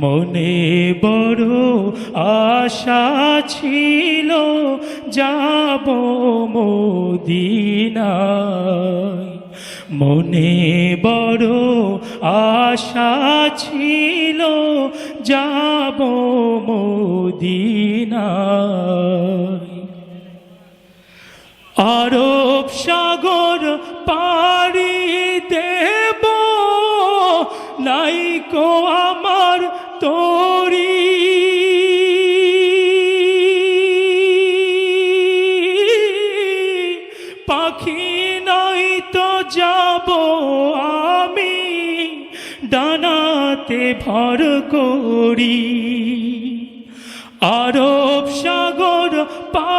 মনে বড় আশা ছিল, যাব মদিনায়। মনে বড় আশা ছিল, যাব মদিনায়। আরব সাগর পাড়ি দেব নাইকো আমার তোরি। পাখি নাই তো যাব আমি ডানাতে ভর করি। আরব সাগর পাড়ি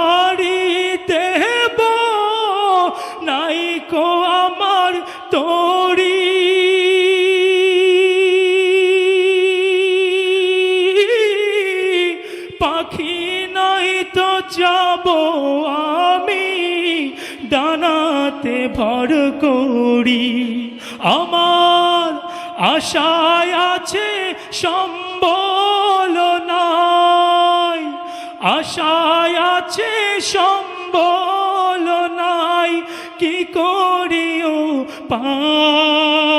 ডানাতে ভর করি। আমার আশায় আছে সম্বল নাই। আশায় আছে সম্বল নাই। কি করিও পায়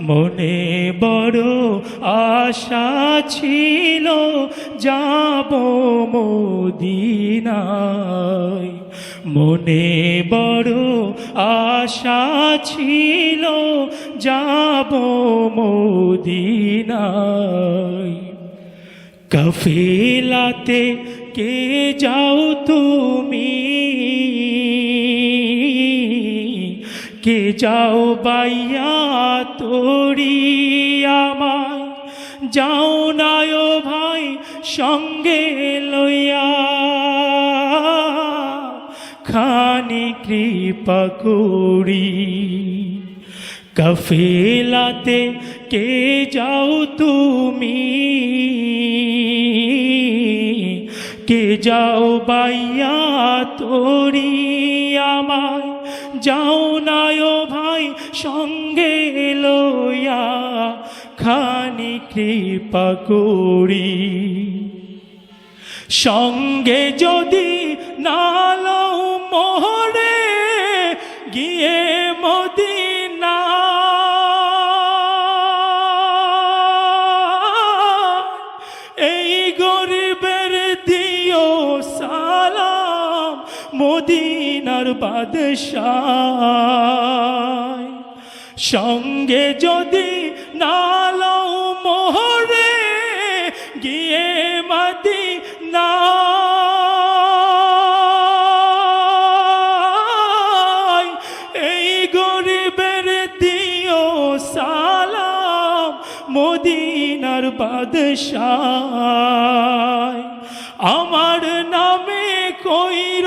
মনে বড় আশা ছিল, যাব মদিনায়। মনে বড় আশা ছিল, যাব মদিনায়। কফিলাতে কে যাও তুমি? কে যাও বাইয়া তোরি আমায়? যাও নায় ভাই সঙ্গে লইয়া। খানি কৃপা করি। কফিলাতে কে যাও তুমি? কে যাও বাইয়া তোরি আমায়? যাও নায় ভাই সঙ্গে লইয়া খানি কৃপা করি। সঙ্গে যদি নালো মদিনার বাদশাহ সঙ্গে যদি নালো মোহরে গিয়ে মদি না এই গরিবের দিও সালাম মদিনার বাদশাহ আমার নামে কইর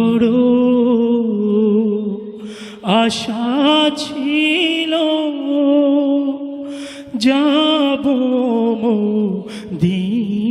আশা ছিল যাব মদিনায়